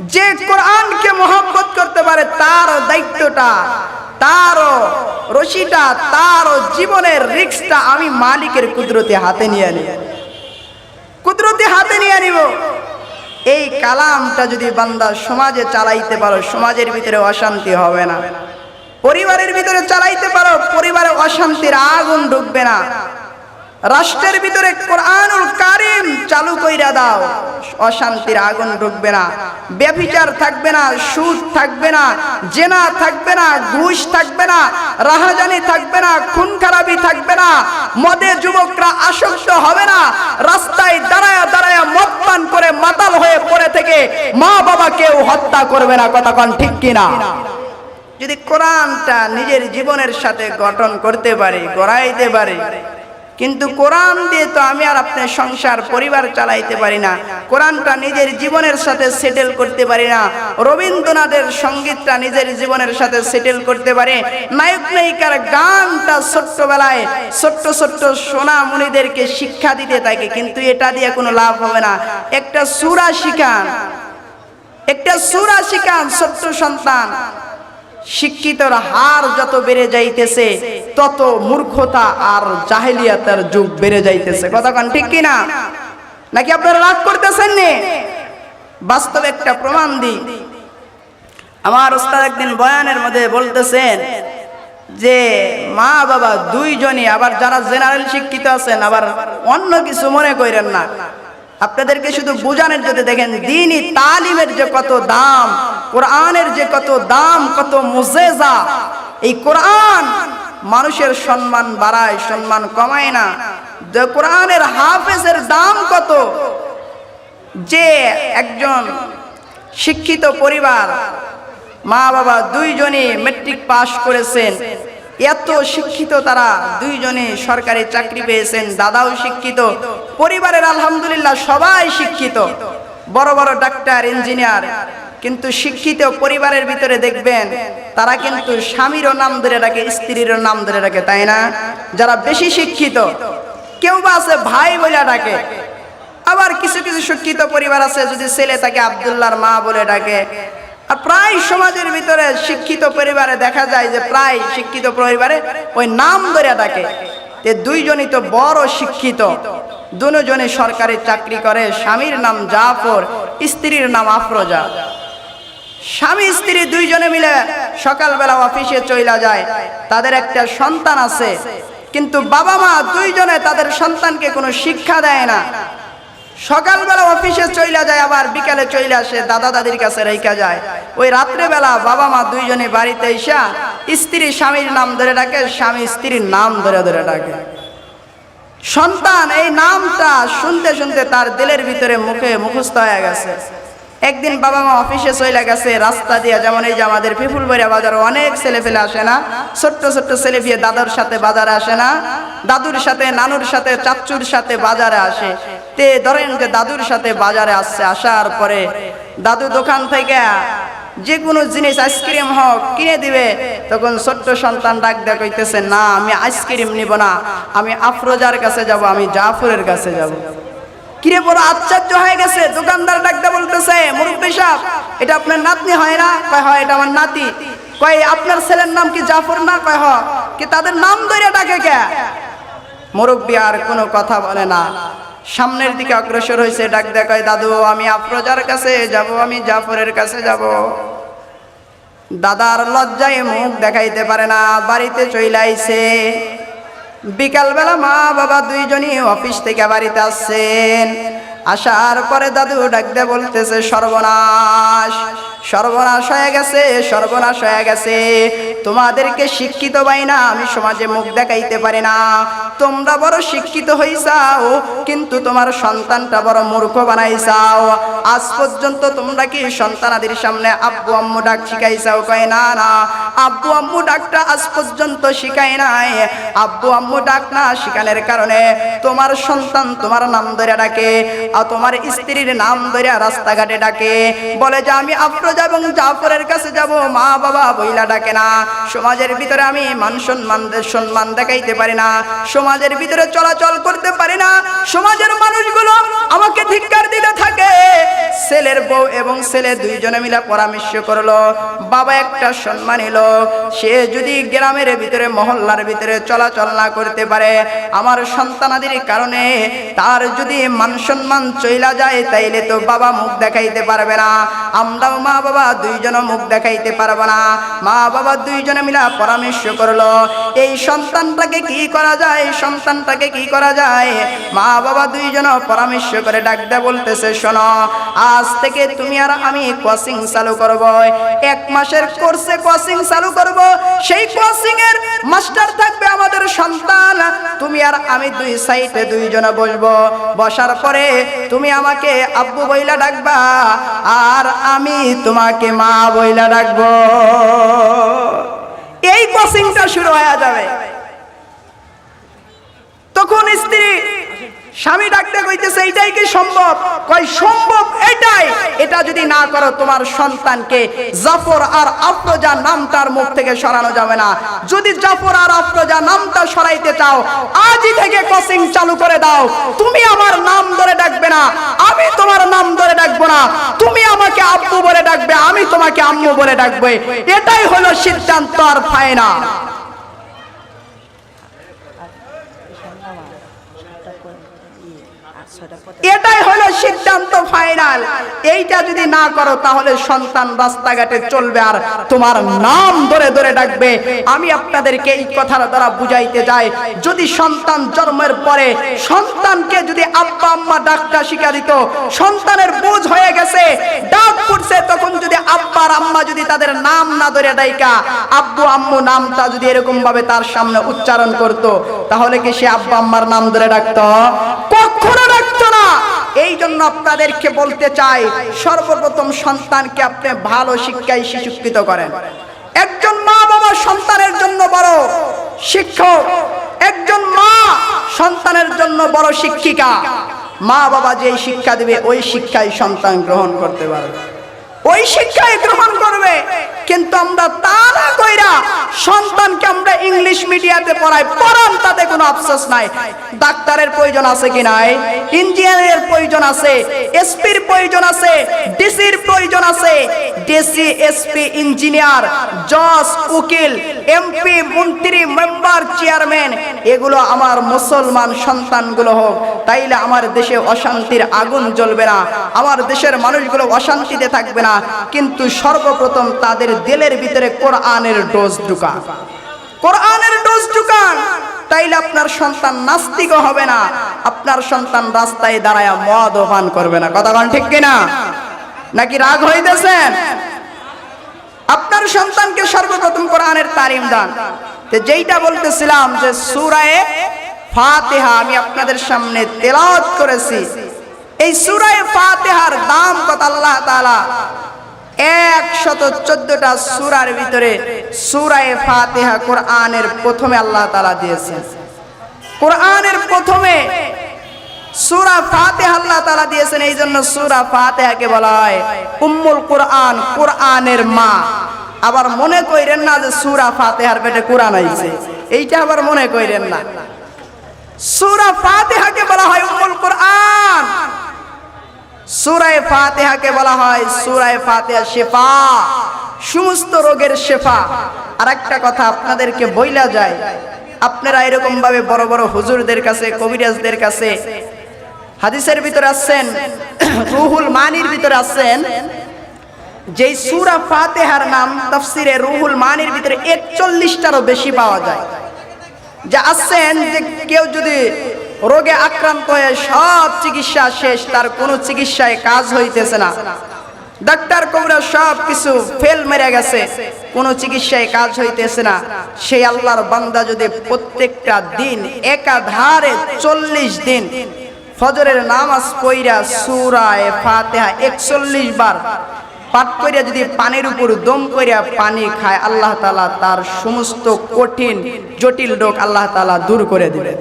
যে কোরআনকে মহব্বত করতে পারে, তার দায়িত্বটা তার রশিটা, তারও জীবনের রিক্সটা আমি মালিকের কুদরতে হাতে নিয়ে নিই কুদরতি হাতে নিয়ে নিব এই কালামটা যদি বান্দা সমাজে চালাইতে পারো, সমাজের ভিতরে অশান্তি হবে না। পরিবারের ভিতরে চালাইতে পারো, পরিবারে অশান্তির আগুন ঢুকবে না। রাষ্ট্রের ভিতরে কোরআনুল কারিম চালু কইরা দাও। অশান্তির আগুন ঢুকবে না, ব্যভিচার থাকবে না, সুদ থাকবে না, জেনা থাকবে না, ঘুষ থাকবে না, রাহাজানি থাকবে না, খুন খারাপি থাকবে না, মদে যুবকরা আসক্ত হবে না, রাস্তায় দাঁড়ায় দাঁড়ায় মদ পান করে মাতাল হয়ে পড়ে থেকে মা বাবা কেউ হত্যা করবে না কন ঠিক কিনা যদি কোরআনটা নিজের জীবনের সাথে গঠন করতে পারে, গড়াইতে পারি কিন্তু কোরআন দিয়ে তো আমি আর আপনার সংসার, পরিবার চালাইতে পারি না। কোরআনটা নিজের জীবনের সাথে সেটেল করতে পারি না। রবীন্দ্রনাথের সঙ্গীতটা নিজের জীবনের সাথে সেটেল করতে পারে। নায়ক, নায়িকার গানটা ছোট্টবেলায় ছোট্ট ছোট্ট সোনা মণিদেরকে শিক্ষা দিতে থাকে, কিন্তু এটা দিয়ে কোনো লাভ হবে না। একটা সুরা শিখান। একটা সুরা শিখান ছোট্ট সন্তান। শিক্ষিতর হার যত বেড়ে যাইতেছে, তত মূর্খতা আর জাহেলিয়াতের যুগ বেড়ে যাইতেছে। কথা কান ঠিক কিনা? নাকি আপনারা রাগ করতেছেন নে? বাস্তবে একটা প্রমাণ দিই। আমার ওস্তাদ একদিন বয়ানের মধ্যে বলতেছেন যে, মা বাবা দুইজনই আবার যারা জেনারেল শিক্ষিত আছেন, আবার অন্য কিছু মনে করেন না। আপনাদেরকে শুধু বোঝানোর যদি দেখেন, দিনই তালিমের যে কত দাম কোরআনের যে কত দাম, কত মুজেজা, এই কোরআন মানুষের সম্মান বাড়ায়, সম্মান কমায় না। কোরআনের হাফেজের দাম কত? যে একজন শিক্ষিত পরিবার মা বাবা দুইজনই মেট্রিক পাশ করেছেন, এত শিক্ষিত তারা দুইজনে সরকারি চাকরি পেয়েছেন, দাদাও শিক্ষিত, পরিবারের আলহামদুলিল্লাহ সবাই শিক্ষিত, বড় বড় ডাক্তার, ইঞ্জিনিয়ার কিন্তু শিক্ষিত পরিবারের ভিতরে দেখবেন, তারা কিন্তু স্বামীরও নাম ধরে রাখে স্ত্রীরও নাম ধরে রাখে তাই না? যারা বেশি শিক্ষিত, কেউ বা আছে ভাই বলে ডাকে, আবার কিছু কিছু শিক্ষিত পরিবার আছে, যদি ছেলে তাকে আবদুল্লাহর মা বলে ডাকে। আর প্রায় সমাজের ভিতরে শিক্ষিত পরিবারে দেখা যায় যে প্রায় শিক্ষিত পরিবারে ওই নাম ধরে ডাকে। দুইজনই তো বড় শিক্ষিত, দুজনে সরকারি চাকরি করে, স্বামীর নাম জাফর, স্ত্রীর নাম আফরোজা। স্বামী, স্ত্রী দুইজনে মিলে সকালবেলা অফিসে চইলা যায়। তাদের একটা সন্তান আছে। কিন্তু বাবা মা দুইজনে তাদের সন্তানকে কোনো শিক্ষা দেয় না। সকালবেলা অফিসে চইলা যায়, আবার বিকালে চইলে আসে, দাদা দাদির কাছে রেখা যায়। ওই রাত্রেবেলা বাবা মা দুইজনে বাড়িতে এসা স্ত্রী স্বামীর নাম ধরে ডাকে, স্বামী স্ত্রীর নাম ধরে ধরে ডাকে। সন্তান এই নামটা শুনতে শুনতে তার দিলের ভিতরে মুখে মুখস্থ হয়ে গেছে। একদিন বাবা মা অফিসে চলে গেছে, রাস্তা দিয়ে যেমন এই যে আমাদের পিপুলবরিয়া বাজারে অনেক ছেলে ফেলে আসে না, ছোট্ট ছোট্ট ছেলে ফিয়ে দাদুর সাথে বাজারে আসে না, দাদুর সাথে, নানুর সাথে, চাচুর সাথে বাজারে আসে। তে ধরেন যে দাদুর সাথে বাজারে আসছে, আসার পরে দাদু দোকান থেকে যে কোনো জিনিস, আইসক্রিম হোক, কিনে দিবে। তখন ছোট্ট সন্তান ডাক দেয়া কইতেছে, না, আমি আইসক্রিম নিব না, আমি আফরোজার কাছে যাব, আমি জাফরের কাছে যাব। কিরে বড় আশ্চর্য হয়ে গেছে? দোকানদার ডাকতে বলতেছে, মুরব্বী সাহেব, এটা আপনার নাতনি হয় না? কয়, হয়, এটা আমার নাতি। কয়, আপনার ছেলের নাম কি জাফর না? কয়, হ। কি তাদের নাম ধরে ডাকে কে? মুরব্বী আর কোনো কথা বলে না। সামনের দিকে অগ্রসর হয়েছে ডাক দেখায় দাদু, আমি আফরোজার কাছে যাব, আমি জাফরের কাছে যাব। দাদার লজ্জায় মুখ দেখাইতে পারে না, বাড়িতে চইলাইছে। বিকালবেলা মা বাবা দুইজনই অফিস থেকে বাড়িতে আসছেন। আসার পরে দাদু ডাকতে বলতেছে, সর্বনাশ সর্বনাশ হয়ে গেছে, সর্বনাশ হয়ে গেছে। তোমাদেরকে শিক্ষিত পাই না, আমি সমাজে মুখ দেখাইতে পারি না। তোমরা বড় শিক্ষিত হইসাও কিন্তু তোমার সন্তানটা বড় মূর্খ বানাইছাও আজ পর্যন্ত তোমরা কি সন্তানাদের সামনে আব্বু আম্মু ডাক শিখাইছাও কয়, না না আব্বু আম্মু ডাকটা আজ পর্যন্ত শিখাই নাই। আব্বু আম্মু ডাক না শিখানোর কারণে তোমার সন্তান তোমার নাম ধরে ডাকে আর তোমার স্ত্রীর নাম ধরে রাস্তাঘাটে ডাকে। বলে যে, আমি আফরোজা এবং জাফরের কাছে যাব। মা বাবা বইলা ডাকে না। সমাজের ভিতরে আমি মান সম্মান সম্মান দেখাইতে পারি না। সমাজের ভিতরে চলাচল করতে পারি না। সমাজের মানুষগুলো আমাকে ধিক্কার দিতে থাকে। ছেলের বউ এবং ছেলে দুইজনে মিলে পরামর্শ করল। বাবা একটা সম্মানী লোক সে যদি গ্রামের ভিতরে, মহল্লার ভিতরে চলাচল না করতে পারে, আমার সন্তানাদের কারণে তার যদি মান সম্মান চইলা যায়, তাইলে তো বাবা মুখ দেখাইতে পারবে না, আমরাও মা বাবা দুইজন মুখ দেখাইতে পারব না। মা বাবা দুইজনে মিলা পরামর্শ করল, এই সন্তানটাকে কি করা যায়, সন্তানটাকে কি করা যায়? মা বাবা দুইজন পরামর্শ করে ডাকতে বলতেছে, শোনো, আজ থেকে তুমি আর আমি কোচিং চালু করব। এক মাসের কোর্সে কোচিং চালু করব। সেই কোচিং এর মাস্টার থাকবে আমাদের সন্তান। তুমি আর আমি দুই সাইডে দুইজনে বসবো। বসার পরে তুমি আমাকে আব্বু বইলা ডাকবা, আর আমি তোমাকে মা বইলা ডাকবো। এই কোচিংটা শুরু হয়ে যাবে। তখন স্ত্রী স্বামী ডাকতে কইতেছে এইটাই কি সম্ভব? কই সম্ভব এটাই। এটা যদি না করো, তোমার সন্তানকে জাফর আর আফরোজা নামটার মুখ থেকে সরানো যাবে না। যদি জাফর আর আফরোজা নামটা সরাইতে চাও, আজই থেকে কোচিং চালু করে দাও। তুমি আমার নাম ধরে ডাকবে না, আমি তোমার নাম ধরে ডাকবো না। তুমি আমাকে আব্বু বলে ডাকবে, আমি তোমাকে আম্মু বলে ডাকবে। এটাই হলো সিদ্ধান্ত আর ফায়না এটাই হলো সিদ্ধান্ত ফাইনাল এইটা যদি না করো, তাহলে সন্তান রাস্তাঘাটে চলবে আর তোমার নাম ধরে ধরে ডাকবে। আমি আপনাদেরকে এই কথার দ্বারা বুঝাইতে যাই, যদি সন্তান জন্মের পরে সন্তানকে যদি আব্বা আম্মা ডাকটা শিখা দিত, সন্তানের বোঝ হয়ে গেছে, ডাক পড়ছে, তখন যদি আব্বা আর আম্মা যদি তাদের নাম না ধরে ডাইকা, আব্বু আম্মু নামটা যদি এরকম ভাবে তার সামনে উচ্চারণ করত, তাহলে কি সে আব্বা আম্মার নাম ধরে ডাকতো কখনো ডাকতো না এই জন্য আপনাদেরকে বলতে চাই, সর্বপ্রথম সন্তানকে আপনি ভালো শিক্ষায় শিশুকৃত করেন। একজন মা বাবা সন্তানের জন্য বড় শিক্ষক, একজন মা সন্তানের জন্য বড় শিক্ষিকা। মা বাবা যে শিক্ষা দিবে, ওই শিক্ষায় সন্তান গ্রহণ করতে পারবে। ওই শিক্ষায় গ্রহণ করবে। কিন্তু আমরা তা না কইরা সন্তানকে আমরা ইংলিশ মিডিয়াতে পড়াই, পড়ান, তাতে কোনো আফসোস নাই। ডাক্তারের প্রয়োজন আছে কি নাই? ইঞ্জিনিয়ারের প্রয়োজন আছে, এসপির প্রয়োজন আছে, ডিসির প্রয়োজন আছে। ডিসি, এসপি, ইঞ্জিনিয়ার, জজ, উকিল, এমপি, মন্ত্রী, মেম্বার, চেয়ারম্যান, এগুলো আমার মুসলমান সন্তানগুলো হোক, তাইলে আমার দেশে অশান্তির আগুন জ্বলবে না। আমার দেশের মানুষগুলো অশান্তিতে থাকবে না। কিন্তু সর্বপ্রথম তাদের দিলের ভিতরে কোরআনের ডোজ ঢুকান। কোরআনের ডোজ ঢুকান। তাইলে আপনার সন্তান নাস্তিকও হবে না। আপনার সন্তান রাস্তায় দাঁড়ায় মদ পান করবে না। কথা কন ঠিক কিনা? নাকি রাগ হইতেছেন? আপনার সন্তানকে সর্বপ্রথম কোরআনের তালিম দান। যেইটা বলতেছিলাম যে সূরায়ে ফাতিহা, আমি আপনাদের সামনে তেলাওয়াত করেছি। এই সূরায়ে ফাতিহার দাম কত আল্লাহ তাআলা? একশত চোদ্দটা সুরার ভিতরে সূরায়ে ফাতিহা কোরআনের প্রথমে আল্লাহ তালা দিয়েছেন। কোরআনের প্রথমে সুরা ফাতিহা আল্লাহ তালা দিয়েছেন এই জন্য সূরা ফাতিহাকে বলা হয় উম্মুল কোরআন, কোরআনের মা। আবার মনে কইরেন না যে সূরা ফাতিহার পেটে কোরআন আইছে। এইটা আবার মনে কইরেন না। সূরা ফাতিহাকে বলা হয় উম্মুল কোরআন। সূরায়ে ফাতেহাকে বলা হয় সুরায় ফাতেহা শেফা। সমস্ত রোগের শেফা। আর একটা কথা আপনাদেরকে বইলা যায়, আপনারা এরকম ভাবে বড় বড় হুজুরদের কাছে, কবিরাজদের কাছে হাদিসের ভিতরে আসছেন, রুহুল মানির ভিতরে আসছেন, যেই সুরা ফাতেহার নাম তাফসিরে রুহুল মানির ভিতরে 41টারও বেশি পাওয়া যায়। যা আসছেন যে কেউ যদি রোগে আক্রান্ত হয়ে সব চিকিৎসা শেষ, তার কোনো চিকিৎসায় কাজ হইতেছে না। ডাক্তার কবরা সব কিছু ফেল মেরে গেছে, কোনো চিকিৎসায় কাজ হইতেছে না। সেই আল্লাহর বান্দা যদি প্রত্যেকটা দিন একাধারে চল্লিশ দিন ফজরের নামাজ পইরা সুরায় ফাতেহা একচল্লিশ বার পাট করিয়া যদি পানির উপর দম করিয়া পানি খায়, আল্লাহ তালা তার সমস্ত কঠিন, জটিল রোগ আল্লাহ তালা দূর করে দিবেন।